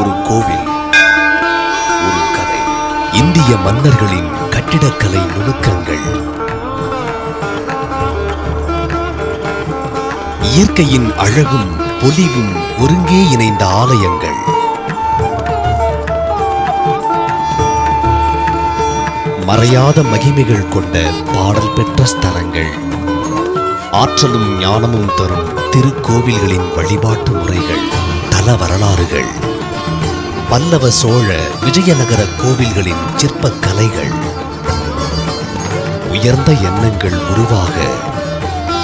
ஒரு கோவில் ஒரு கதை. இந்திய மன்னர்களின் கட்டிடக்கலை நுணுக்கங்கள். இயற்கையின் அழகும் பொலிவும் ஒருங்கே இணைந்த ஆலயங்கள். மறையாத மகிமைகள் கொண்ட பாடல் பெற்ற ஸ்தலங்கள். ஆற்றலும் ஞானமும் தரும் திருக்கோவில்களின் வழிபாட்டு முறைகள் தல வரலாறுகள். பல்லவ சோழ விஜயநகர கோவில்களின் சிற்பக் கலைகள் உயர்ந்த எண்ணங்கள் உருவாக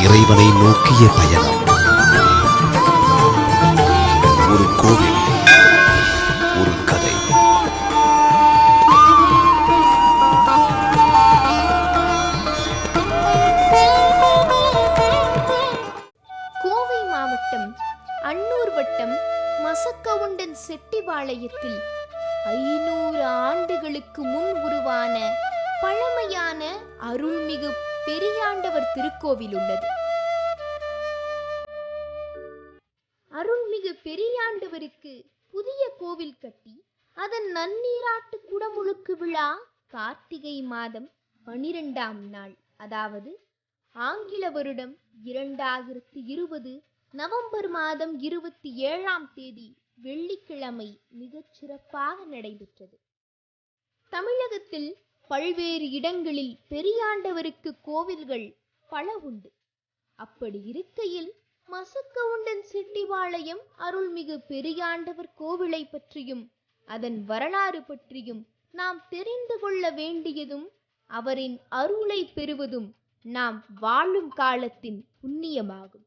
இறைவனை நோக்கிய பயணம். ஒரு கோவில் செட்டிபாளையத்தில் ஐநூறு ஆண்டுகளுக்கு முன் உருவான பழமையான அருள்மிகு பெரியாண்டவர் திருக்கோவில் உள்ளது. அருள்மிகு பெரியாண்டவருக்கு புதிய கோவில் கட்டி அதன் நன்னீராட்டு குடமுழுக்கு விழா கார்த்திகை மாதம் பனிரெண்டாம் நாள் அதாவது ஆங்கில வருடம் இரண்டாயிரத்தி இருபது நவம்பர் மாதம் இருபத்தி ஏழாம் தேதி வெள்ளிக்கிழமை மிகச் சிறப்பாக நடைபெற்றது. தமிழகத்தில் பல்வேறு இடங்களில் பெரியாண்டவருக்கு கோவில்கள் பல உண்டு. அப்படி இருக்கையில் மசக்க உண்டன் அருள்மிகு பெரியாண்டவர் கோவிலை பற்றியும் அதன் வரலாறு பற்றியும் நாம் தெரிந்து கொள்ள வேண்டியதும் அவரின் அருளை பெறுவதும் நாம் வாழும் காலத்தின் புண்ணியமாகும்.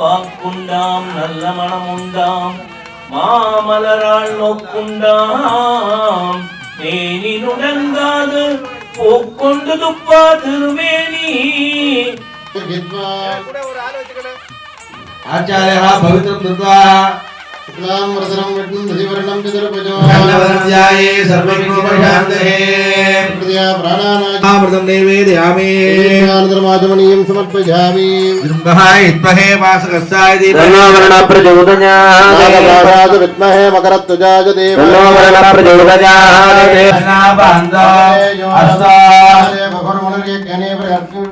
பாக்குண்டாம் நல்ல மனம் உண்டாம் மாமலரால் நோக்குண்டாம். மேனி நுடங்காது போக்கொண்டு துப்பா திருமேனி. ஆச்சாரியா பவித்ரம் துத்வா शुक्लां वरदनं विष्णुं धृतिवर्णं पितृभुजो धनवरध्याये सर्वविघ्नोपशान्तये प्रतिया प्राणानामृतं नैवेदयामि कालधर्माचमनीयं समर्पयामि। शृङ्गहाय विद्महे वासकस्याय धर्मावरणप्रचोदयात् विद्महे मकरत्वजाय देववर्णप्रचोदयात् नाभान्दाय अस्ताय भगवन् मुनिर्यज्ञने प्रयत्न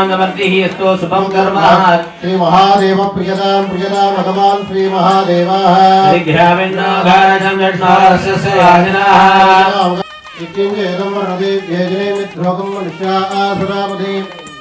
पुण्यान्दवर्तिः यस्तो शुभं कर्म श्री महादेव प्रियतां प्रियतां भगवान् श्री महादेवः विघ्राविन्नाघारजं विष्णोरस्य याजनाः इत्यञ्चेदं वर्णते व्यजने मित्रोकं मनुष्यासुरामधे आदित्य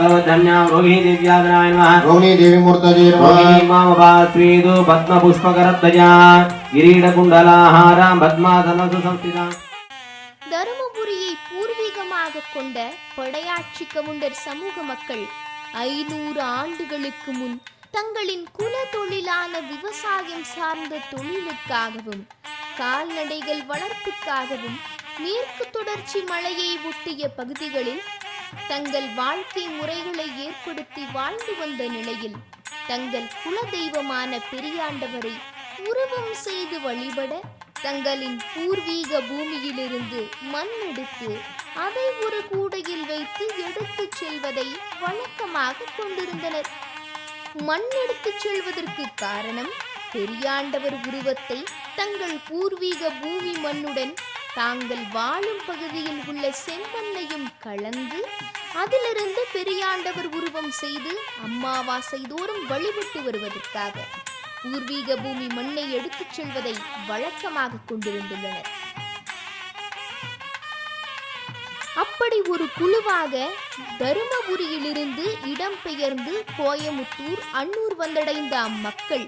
प्रभयज्ञेवरीमे अवृभिः सुखादन्येनागन्तकृता मूर्तये नमः अवाच्य अवागनादि अर्घ्यं दत्ता सर्वधन्यां रोहिणी देव्यादनाय नमः रोहिणी देवी मूर्तये रोहिणी नमः मामपास्वीदु पद्मपुष्पकरध्वजा किरीटकुण्डलाहारां पद्मासनसु संस्थिता தருமபுரியை பூர்வீகமாக கொண்ட படையாட்சி கவுண்டர் சமூக மக்கள் ஐநூறு ஆண்டுகளுக்கு முன் தங்களின் குல தொழிலான விவசாயம் சார்ந்த தொழிலுக்காகவும் கால்நடைகள் வளர்ப்புக்காகவும் மேற்கு தொடர்ச்சி மலையை ஒட்டிய பகுதிகளில் தங்கள் வாழ்க்கை முறைகளை ஏற்படுத்தி வாழ்ந்து வந்த நிலையில் தங்கள் குல தெய்வமான பெரியாண்டவரை உருவம் செய்து வழிபட தங்களின் பூர்வீக பூமியிலிருந்து மண் எடுத்து அதை ஒரு கூடையில் வைத்து எடுத்துச் செல்வதை வழக்கமாக கொண்டிருந்தனர். மண் எடுத்துச் செல்வதற்கு காரணம் பெரியாண்டவர் உருவத்தை தங்கள் பூர்வீக பூமி மண்ணுடன் தாங்கள் வாழும் பகுதியில் உள்ள செம்மண்ணையும் கலந்து அதிலிருந்து பெரியாண்டவர் உருவம் செய்து அம்மாவாசை தோறும் வழிபட்டு வருவதற்காக பூர்வீக பூமி மண்ணை எடுத்துச் செல்வதை வழக்கமாக கொண்டிருந்துள்ளனர். அப்படி ஒரு குழுவாக தருமபுரியிலிருந்து இடம்பெயர்ந்து கோயமுத்தூர் அன்னூர் வந்தடைந்த அம்மக்கள்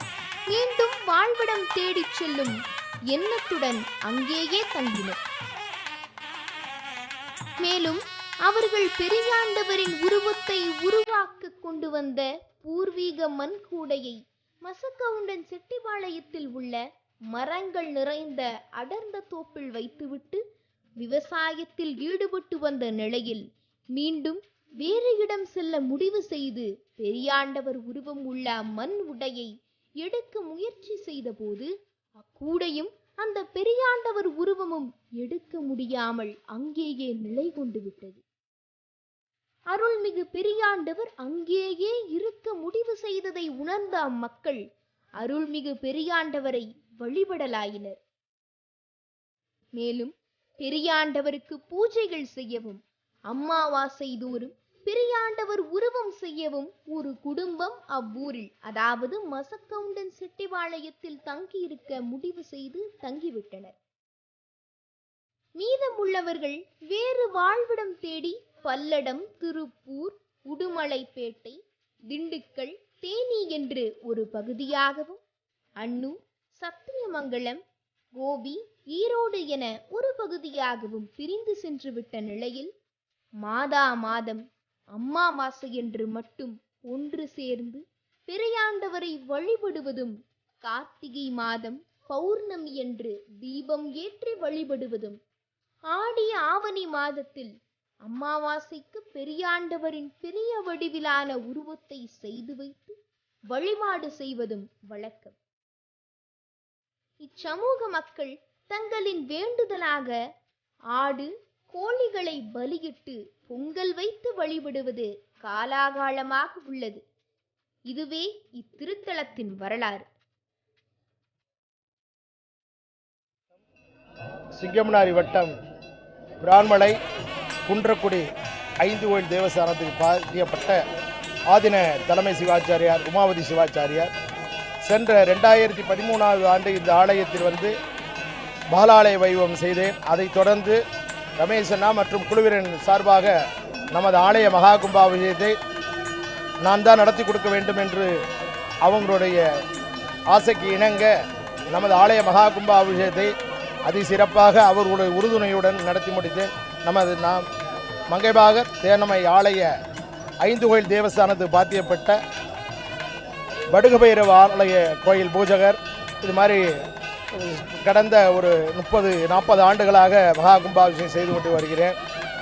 மீண்டும் வாழ்விடம் தேடிச் செல்லும் எண்ணத்துடன் அங்கேயே தங்கினர். மேலும் அவர்கள் பெரியாண்டவரின் உருவத்தை உருவாக்க கொண்டு வந்த பூர்வீக மண் கூடையை மசக்கவுண்டன் செட்டிபாளையத்தில் உள்ள மரங்கள் நிறைந்த அடர்ந்த தோப்பில் வைத்துவிட்டு விவசாயத்தில் ஈடுபட்டு வந்த நிலையில் மீண்டும் வேறு இடம் செல்ல முடிவு செய்து பெரியாண்டவர் உருவம் உள்ள மண் உடையை எடுக்க முயற்சி செய்தபோது அக்கூடையும் அந்த பெரியாண்டவர் உருவமும் எடுக்க முடியாமல் அங்கேயே நிலை கொண்டு விட்டது. அருள்மிகு பெரியாண்டவர் அங்கேயே இருக்க முடிவு செய்ததை உணர்ந்த அம்மக்கள் அருள்மிகு பெரியாண்டவரை வழிபடலாயினர். மேலும் பெரியாண்டவருக்கு பூஜைகள் செய்யவும் அம்மாவாசை தோறும் பிரியாண்டவர் உருவம் செய்யவும் ஒரு குடும்பம் அவ்வூரில் அதாவது மசக்கவுண்டன் செட்டிவாளையத்தில் தங்கியிருக்க முடிவு செய்து தங்கிவிட்டனர். மீதமுள்ளவர்கள் வேறு வாழ்விடம் தேடி பல்லடம் திருப்பூர் உடுமலைப்பேட்டை திண்டுக்கல் தேனி என்று ஒரு பகுதியாகவும் அன்னூர் சத்தியமங்கலம் கோபி ஈரோடு என ஒரு பகுதியாகவும் பிரிந்து சென்று விட்ட நிலையில் மாதா மாதம் அம்மாவாசை என்று மட்டும் ஒன்று சேர்ந்து பெரியாண்டவரை வழிபடுவதும் கார்த்திகை மாதம் பௌர்ணமி என்று தீபம் ஏற்றி வழிபடுவதும் ஆடி ஆவணி மாதத்தில் அமாவாசைக்கு பெரியாண்டவரின் பெரிய வடிவிலான உருவத்தை செய்து வைத்து வழிபாடு செய்வதும் வழக்கம். இச்சமூக மக்கள் தங்களின் வேண்டுதலாக ஆடு கோழிகளை பலியிட்டு பொங்கல் வைத்து வழிபடுவது காலாகாலமாக உள்ளது. இதுவே இத்திருத்தலத்தின் வரலாறு. சிங்கமனாரி வட்டம் பிரான்மலை குன்றக்குடி ஐந்து கோயில் தேவஸ்தானத்துக்கு பாதிக்கப்பட்ட ஆதின தலைமை சிவாச்சாரியார் உமாவதி சிவாச்சாரியார். சென்ற ரெண்டாயிரத்தி பதிமூணாவது ஆண்டு இந்த ஆலயத்தில் வந்து பாலாலய வைபவம் செய்தேன். அதைத் தொடர்ந்து ரமேசண்ணா மற்றும் குழுவினரின் சார்பாக நமது ஆலய மகா கும்பாபிஷேகத்தை நான் தான் நடத்தி கொடுக்க வேண்டும் என்று அவங்களுடைய ஆசைக்கு இணங்க நமது ஆலய மகா கும்பாபிஷேகத்தை அதிசிறப்பாக அவர்களுடைய உறுதுணையுடன் நடத்தி முடித்தேன். நமது நாம் மங்கைபாகர் தேனமை ஆலய ஐந்து கோயில் தேவஸ்தானத்துக்கு பாத்தியப்பட்ட படுகபைரவ ஆலய கோயில் பூஜகர் இது மாதிரி கடந்த ஒரு முப்பது நாற்பது ஆண்டுகளாக மகா கும்பாபிஷேகம் செய்து கொண்டு வருகிறேன்.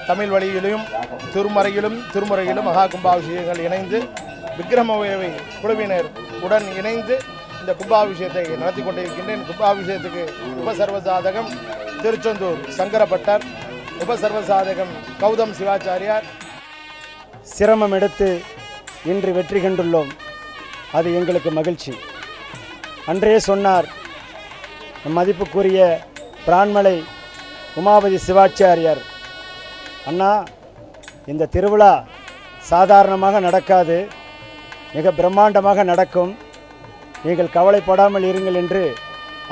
தமிழ் வழியிலும் திருமறையிலும் திருமுறையிலும் மகா கும்பாபிஷேகங்கள் இணைந்து விக்ரமவேவை குழுவினர் உடன் இணைந்து இந்த கும்பாபிஷேகத்தை நடத்தி கொண்டிருக்கின்றேன். கும்பாபிஷேகத்துக்கு உபசர்வசாதகம் திருச்செந்தூர் சங்கரப்பட்டர் உபசர்வசாதகம் கௌதம் சிவாச்சாரியார். சிரமம் எடுத்து இன்று வெற்றி கண்டுள்ளோம். அது எங்களுக்கு மகிழ்ச்சி. அன்றே சொன்னார் மதிப்புக்குரிய பிரான்மலை உமாபதி சிவாச்சாரியார் அண்ணா இந்த திருவிழா சாதாரணமாக நடக்காது. மிக பிரம்மாண்டமாக நடக்கும். நீங்கள் கவலைப்படாமல் இருங்கள் என்று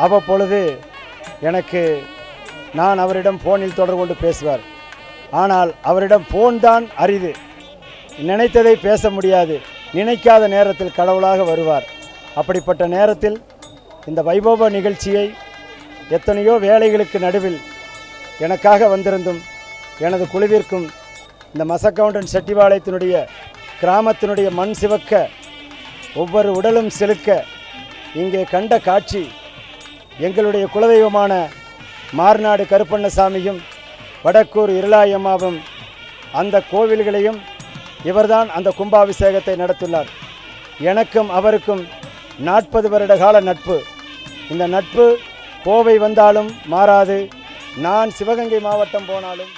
அவ்வப்பொழுது எனக்கு நான் அவரிடம் ஃபோனில் தொடர்பு கொண்டு பேசுவார். ஆனால் அவரிடம் ஃபோன் தான் அரிது. நினைத்ததை பேச முடியாது. நினைக்காத நேரத்தில் கடவுளாக வருவார். அப்படிப்பட்ட நேரத்தில் இந்த வைபவ நிகழ்ச்சியை எத்தனையோ வேலைகளுக்கு நடுவில் எனக்காக வந்திருந்தும் எனது குழுவிற்கும் இந்த மசக்கவுண்டன் செட்டிவாளையத்தினுடைய கிராமத்தினுடைய மண் சிவக்க ஒவ்வொரு உடலும் செலுக்க இங்கே கண்ட காட்சி எங்களுடைய குலதெய்வமான மார்நாடு கருப்பண்ணசாமியும் வடக்கூர் இருளாயம்மாவும் அந்த கோவில்களையும் இவர்தான் அந்த கும்பாபிஷேகத்தை நடத்தினார் எனக்கும் அவருக்கும் நாற்பது வருட கால நட்பு. இந்த நட்பு கோவை வந்தாலும் மாறாது. நான் சிவகங்கை மாவட்டம் போனாலும்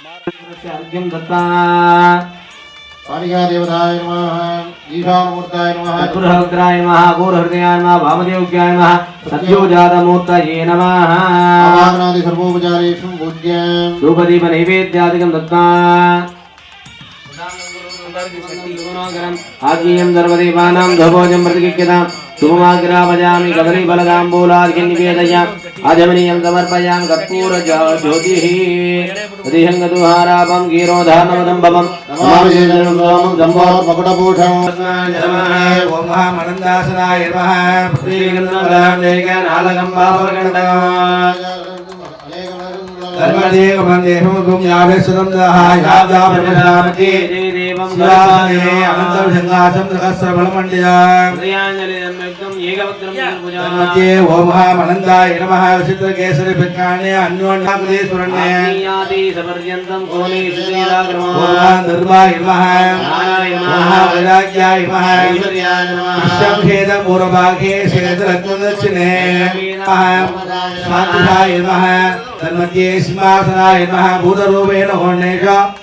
நைவேத்தியாதிகம் தத்தா. ஆகியம் சர்வதேவானாம் தபோஜம் பிரதிகிக்கதாம் सुममाग्नाभजामि कदली बलगाम्बूलादिनिवेदयाम् अजमनीयं समर्पयामि ही हरिहं दुहारा बम गिरो जम्बोपकुटपूषम् ॐ बम नमः। पृथ्वीगन्धनालकं बाबगणः धर्मदेव मंदेहम गुम यावे सुरम दहाय याद जाप ब्रह्म नाम की सियाने अमंतर जंगा समस्त कस्त्र बलमंडिया धर्मदेव वो महा मनंदा इरमहा उचित केशर भिक्काने अन्योन्या प्रदेश पुरने धर्मा इरमहा महा विराग्या इरमहा इरमहा शब्देव पूर्वाग्य सेदर अत्मदर्शने महा स्वात्मा इरमहा तन्मध्ये सिंहासनाय नमः भूतरूपेण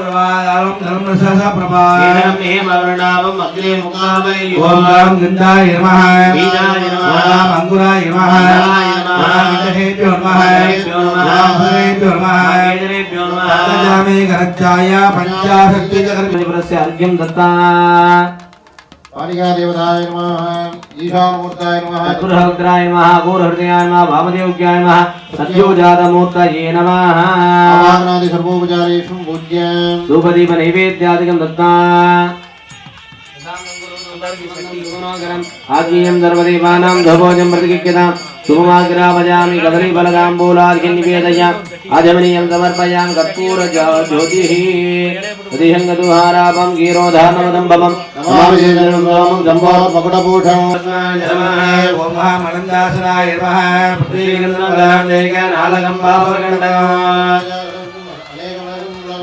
नीलनमप्रभावम् प्रभा हेमवर्णावम् अग्रे मुखामयि ओम राम गंधाय नमः बीजाय नमः। ओम राम अंकुराय नमः अंकुराय नमः। ओम राम विदहेभ्यो नमः विदहेभ्यो नमः। ओम राम भवेभ्यो नमः केतनेभ्यो नमः पञ्चामे गरच्चाय पञ्चाशक्ति पुरस्य अर्घ्यं दत्ता कालिकादेवताय नमः ईशानमूर्ताय नमः। तत्पुरुषवक्त्राय नमः घोरहृदयाय नमः वामदेव्याय नमः सत्योजातमूर्तये नमः। आवाहनादि सर्वोपचारेषु पूज्यम् धूपदीपनैवेद्यादिकं दत्त्वा आज्ञेयं सर्वदेवानां धोभोजं प्रतिगृह्यतां शुभमाग्रापजामि कदलीफलदाम्बूलादिकं निवेदयाम् आजमनीयं समर्पयां कर्पूरज्योतिः अधिहङ्गदुहारापं गीरोधानमदम्बमं नमाभिषेकं जम्बो मकुटभूषम् ओम महामनन्दासनाय नमः धर्मदेवमन्देहमुखं यावेश्वरं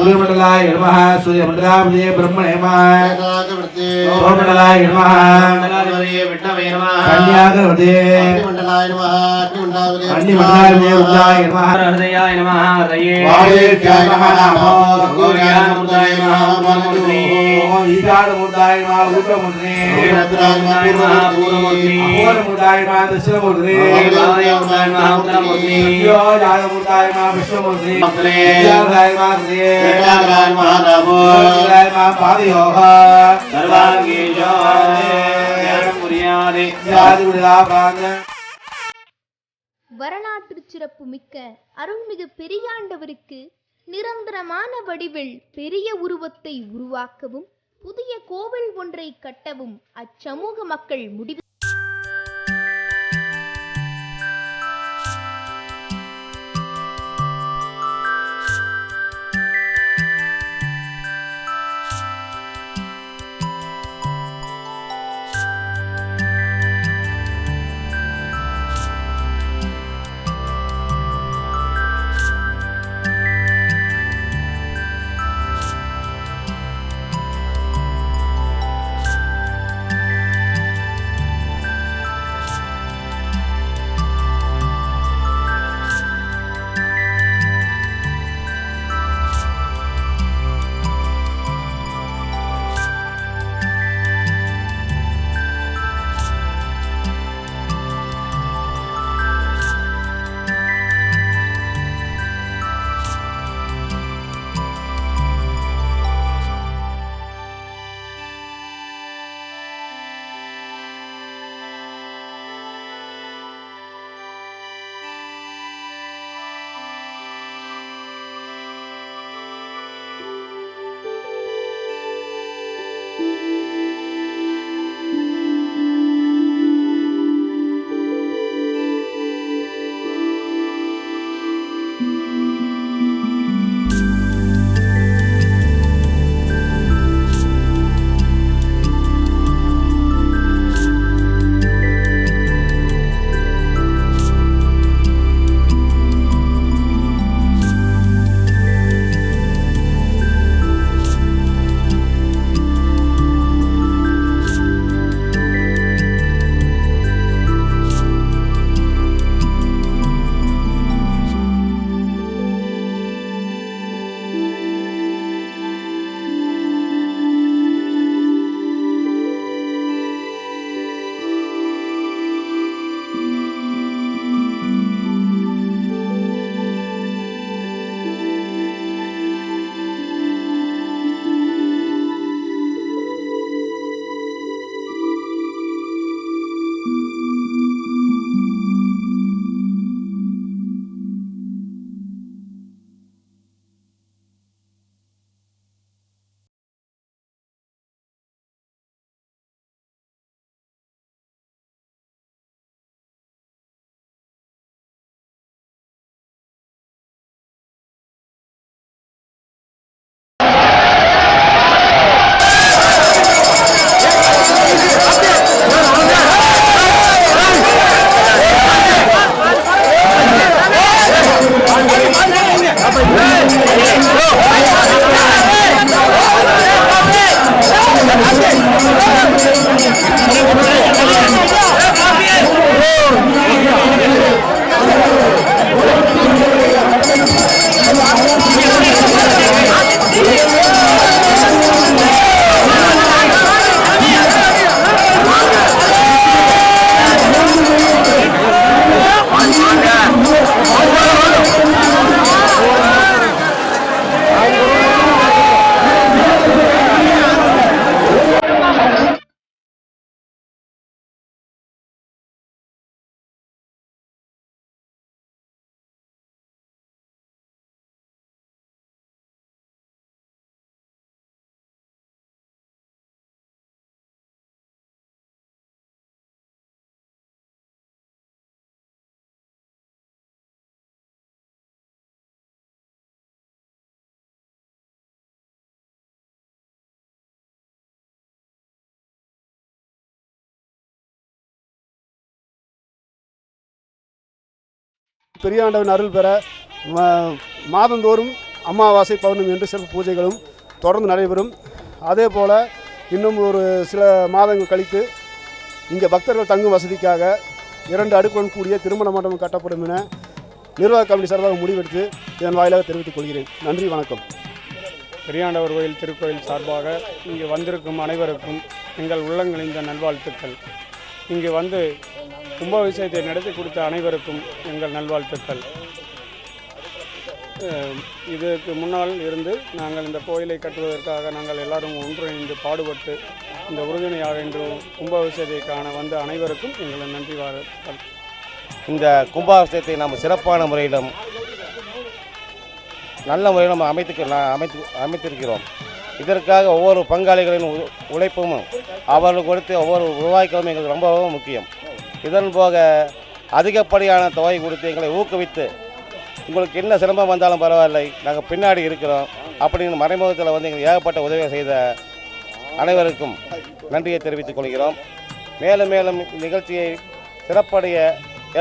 सूर्यमण्डलाय नमः सूर्यमण्डलापदे ब्रह्मणे नमः सोममण्डलाय नमः कन्यागवते मण्डलाय नमः अग्निमण्डलाय अन्यमण्डलाय रुद्राय नमः हृदयाय नमः हृदये वायुदेव्याय नमः नमो गौर्यानमुद्राय नमः ओम ईशानमूर्ताय नमः ऊर्ध्वमूर्धने पूर्वमूर्ति अघोरमूर्ताय नमः दक्षिणमूर्धने वामदेवमूर्ताय नमः उत्तरमूर्ति सत्योजातमूर्ताय नमः विष्णुमूर्धने मन्त्रे विद्याधराय नमः हृदये वेदाग्राय नमः नमो विद्याधराय नमः पादयोः सर्वाङ्गीशो पुर्यादे विद्याधिविदाप्रान्त வரலாற்று சிறப்பு மிக்க அருள்மிகு பெரியாண்டவருக்கு நிரந்தரமான வடிவில் பெரிய உருவத்தை உருவாக்கவும் புதிய கோவில் ஒன்றை கட்டவும் அச்சமூக மக்கள் முடிவு பெரியாண்டவன் அருள் பெற மாதந்தோறும் அமாவாசை பௌர்ணமி என்று சிறப்பு பூஜைகளும் தொடர்ந்து நடைபெறும். அதே போல் இன்னும் ஒரு சில மாதங்கள் கழித்து இங்கே பக்தர்கள் தங்கும் வசதிக்காக இரண்டு அடுக்குடன் கூடிய திருமண மண்டபம் கட்டப்படும் என நிர்வாக கமிட்டி சார்பாக முடிவெடுத்து இதன் வாயிலாக தெரிவித்துக் கொள்கிறேன். நன்றி வணக்கம். பெரியாண்டவர் கோயில் திருக்கோயில் சார்பாக இங்கு வந்திருக்கும் அனைவருக்கும் எங்கள் உள்ளங்களிந்த நல்வாழ்த்துக்கள். இங்கு வந்து கும்பாபிஷேகத்தை நடத்தி கொடுத்த அனைவருக்கும் எங்கள் நல்வாழ்த்துக்கள். இதற்கு முன்னால் இருந்து நாங்கள் இந்த கோயிலை கட்டுவதற்காக நாங்கள் எல்லாரும் ஒன்றிணைந்து பாடுபட்டு இந்த உறுதுணையாக இன்று கும்பாபிஷேகத்தை காண வந்த அனைவருக்கும் எங்களை நன்றி வாழ்த்துக்கள். இந்த கும்பாபிஷேகத்தை நாம் சிறப்பான முறையிலும் நல்ல முறையில் நம்ம அமைத்து அமைத்து அமைத்திருக்கிறோம். இதற்காக ஒவ்வொரு பங்காளிகளின் உ- உழைப்பும் அவர்கள் கொடுத்து ஒவ்வொரு உருவாக்கவும் எங்களுக்கு ரொம்பவும் முக்கியம். இதன் போக அதிகப்படியான தொகை கொடுத்து எங்களை ஊக்குவித்து உங்களுக்கு என்ன சிரமம் வந்தாலும் பரவாயில்லை நாங்கள் பின்னாடி இருக்கிறோம் அப்படின்னு மறைமுகத்தில் வந்து எங்களுக்கு ஏகப்பட்ட உதவி செய்த அனைவருக்கும் நன்றியை தெரிவித்துக் கொள்கிறோம். மேலும் மேலும் நிகழ்ச்சியை சிறப்படைய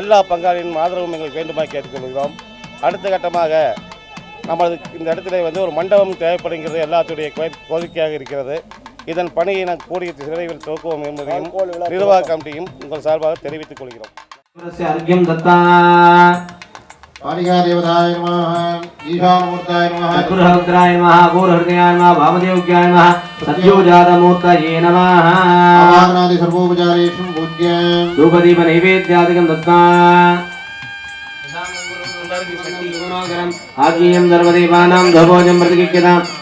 எல்லா பங்காளியின் ஆதரவும் எங்களுக்கு வேண்டுமாய் கேட்டுக்கொள்கிறோம். அடுத்த கட்டமாக நமது இந்த இடத்துல வந்து ஒரு மண்டபம் தேவைப்படுகிறது எல்லாத்துடைய கோரிக்கையாக இருக்கிறது. இதன் பணியை நான் கூடிய விரைவில் துவக்குவோம் என்பதையும் நிர்வாக கமிட்டியும் உங்கள் சார்பாக தெரிவித்துக் கொள்கிறோம் अर्घ्यं दत्ता पालिकादेवताय नमः ईशानमूर्ताय नमः चतुर्हग्राय नमः घोरहृदयाय नमः वामदेव्याय नमः सद्योजातमूर्तये नमः आवाहनादि सर्वोपचारेषु पूज्यं धूपदीपनैवेद्यादिकं दत्ता आज्ञेयं सर्वदेवानां धवोजं प्रतिकिक्यतां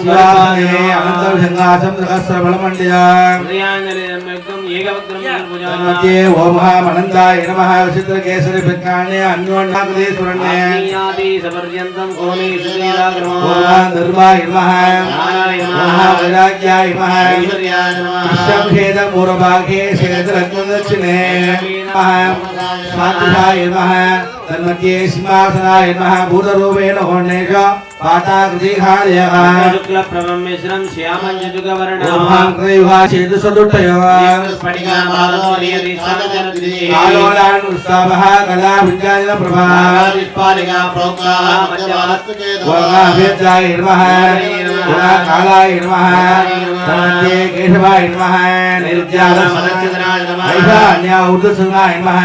शिवाने अनंतर सिंहासन सहस्र बलमंडिया ೇ ಓಂ ಮನಂದಾಯ ನಮಃ भूतरूपेण आलोलानुत्सवः कला विज्ञानिन प्रभा निष्पालिका प्रोक्ता वर्गाभिर्जाय नमः पुरा कालाय नमः तमन्ते केशवाय नमः निर्ज्यालमनचित्राय नमः ऐशान्या उर्दसुनाय नमः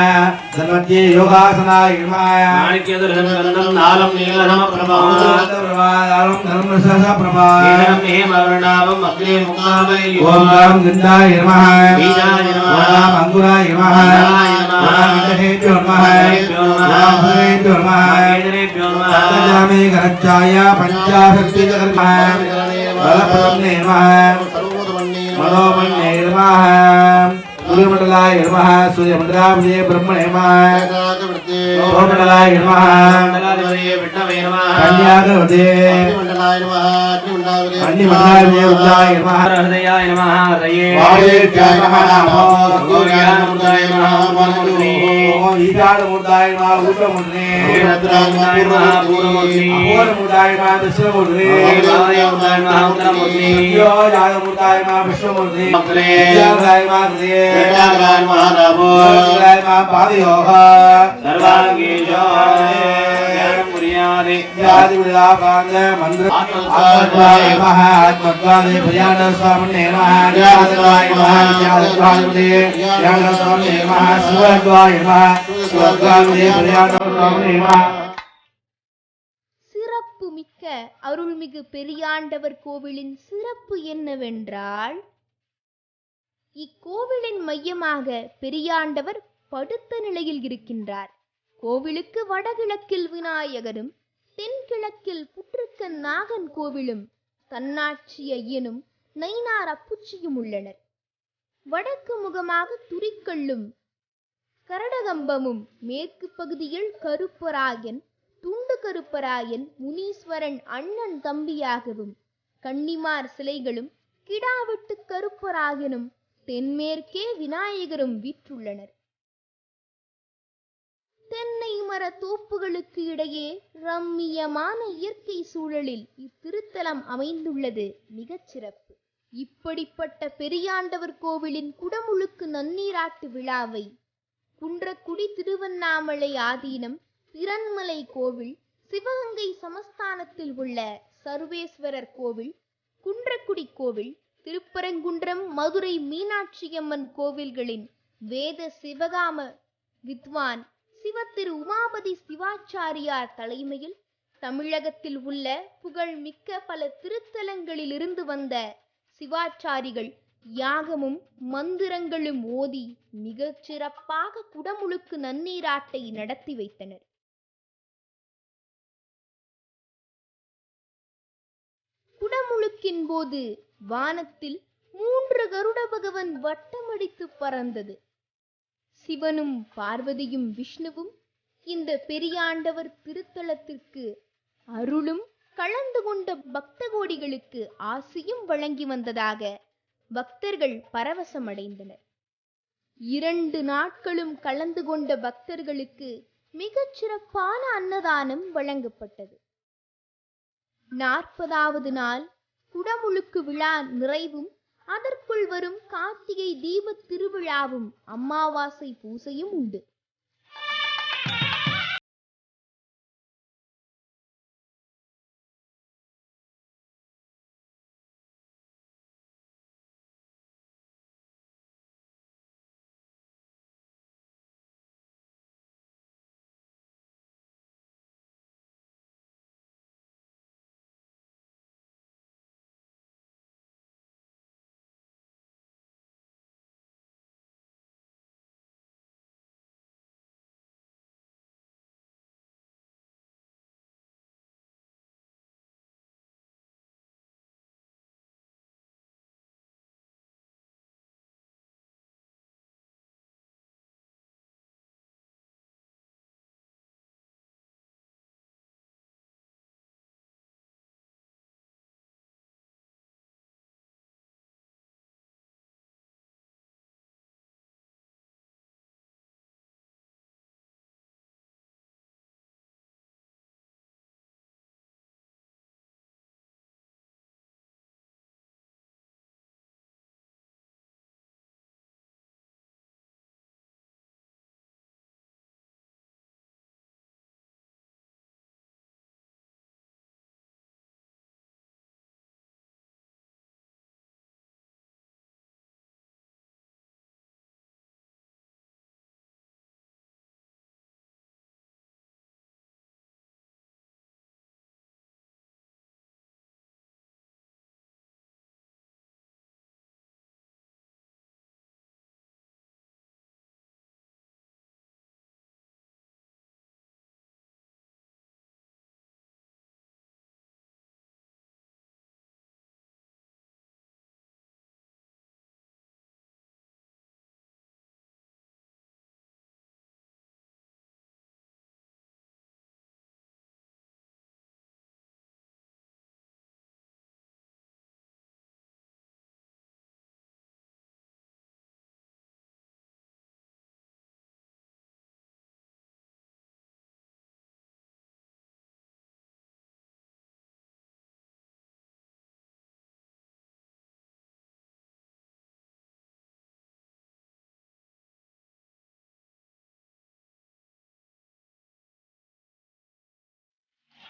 तन्मध्ये योगासनाय नमः माणिक्यदुर्गन्धं नालं नीलनम प्रभा प्रभालं धर्मसह प्रभा हेम वर्णामम् अग्रे मुखामय ओम राम गंधाय नमः ॐ अङ्कुराय नमः नाराय नमः। ॐ विदहेभ्यो नमः विदहेभ्यो नमः। ॐ भवेभ्यो नमः केन्द्रेभ्यो नमः सजामि गरच्चाय पञ्चाशक्तिकर्मः बलप्रदम्ने नमः சூரியமண்டலாய நமஹ சூரியமண்டலாய பிரம்மணே சோமண்டலாய நமஹ. கன்யாகவதே மண்டலாய நமஹ. அன்னி மண்டலாய நமஹ ஹிருதயாய நமஹ. ஹிருதயே வாடே நமஹ நமஹ. ஈதாரமுதாயமா ஊட்டமுன்றே அபோரமுதாயமா தசமுன்றே யாதமுதாயமா விஷ்ணுமுன்றே யாதாயமா கிரே யாதாயமா நபோ யாதாயமா பாதியோக சர்வாங்கீஜோ ஞானே ஞாதி அருள்மிகு பெரியாண்டவர் கோவிலின் சிறப்பு என்னவென்றால் இக்கோவிலின் மையமாக பெரியாண்டவர் படுத்த நிலையில் இருக்கின்றார். கோவிலுக்கு வடகிழக்கில் விநாயகரும் தென்கிழக்கில் புற்றுக்கன் நாகன் கோவிலும் தன்னாட்சி ஐயனும் நைனார் அப்புச்சியும் உள்ளனர். வடக்கு முகமாக துரிக்கல்லும் கரடகம்பமும் மேற்கு பகுதியில் கருப்பராயன் துண்டு கருப்பராயன் முனீஸ்வரன் அண்ணன் தம்பியாகவும் கன்னிமார் சிலைகளும் கிடாவெட்டு கருப்பராகனும் தென்மேற்கே விநாயகரும் வீற்றுள்ளனர். தென்னை மர தோப்புகளுக்கு இடையே ரம்மியமான இயற்கை சூழலில் இத்திருத்தலம் அமைந்துள்ளது. மிகச் சிறப்பு. இப்படிப்பட்ட பெரியாண்டவர் கோவிலின் குடமுழுக்கு நன்னீராட்டு விழாவை குன்றக்குடி திருவண்ணாமலை ஆதீனம் திறன்மலை கோவில் சிவகங்கை சமஸ்தானத்தில் உள்ள சர்வேஸ்வரர் கோவில் குன்றக்குடி கோவில் திருப்பரங்குன்றம் மதுரை மீனாட்சியம்மன் கோவில்களின் வேத சிவகாம வித்வான் சிவத்திரு உமாபதி சிவாச்சாரியார் தலைமையில் தமிழகத்தில் உள்ள புகழ்மிக்க பல திருத்தலங்களிலிருந்து வந்த சிவாச்சாரிகள் யாகமும் மந்திரங்களும் ஓதி மிகச் சிறப்பாக குடமுழுக்கு நன்னீராட்டை நடத்தி வைத்தனர். குடமுழுக்கின் போது வானத்தில் மூன்று கருட பகவன் வட்டமடித்து பறந்தது. சிவனும் பார்வதியும் விஷ்ணுவும் இந்த பெரியாண்டவர் திருத்தலத்திற்கு அருளும் கலந்து கொண்ட பக்த கோடிகளுக்கு ஆசையும் வழங்கி வந்ததாக பக்தர்கள் பரவசமடைந்தனர். இரண்டு நாட்களும் கலந்து கொண்ட பக்தர்களுக்கு மிகச் சிறப்பான அன்னதானம் வழங்கப்பட்டது. நாற்பதாவது நாள் குடமுழுக்கு விழா நிறைவும் அதற்குள் வரும் கார்த்திகை தீபத் திருவிழாவும் அமாவாசை பூசையும் உண்டு.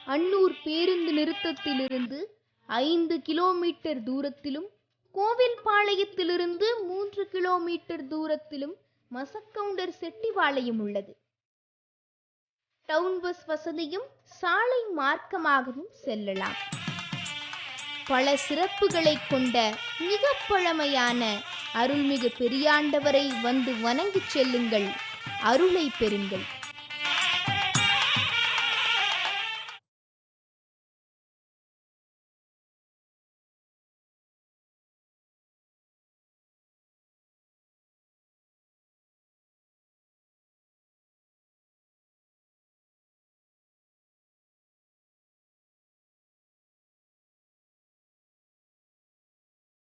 அன்னூர் பேருந்து நிறுத்தத்திலிருந்து ஐந்து கிலோமீட்டர் தூரத்திலும் கோவில்பாளையத்திலிருந்து மூன்று கிலோமீட்டர் தூரத்திலும் மசக்கவுண்டர் செட்டிபாளையம் உள்ளது. டவுன் பஸ் வசதியும் சாலை மார்க்கமாகவும் செல்லலாம். பல சிறப்புகளை கொண்ட மிக பழமையான அருள்மிகு பெரியாண்டவரை வந்து வணங்கிச் செல்லுங்கள். அருளை பெறுங்கள்.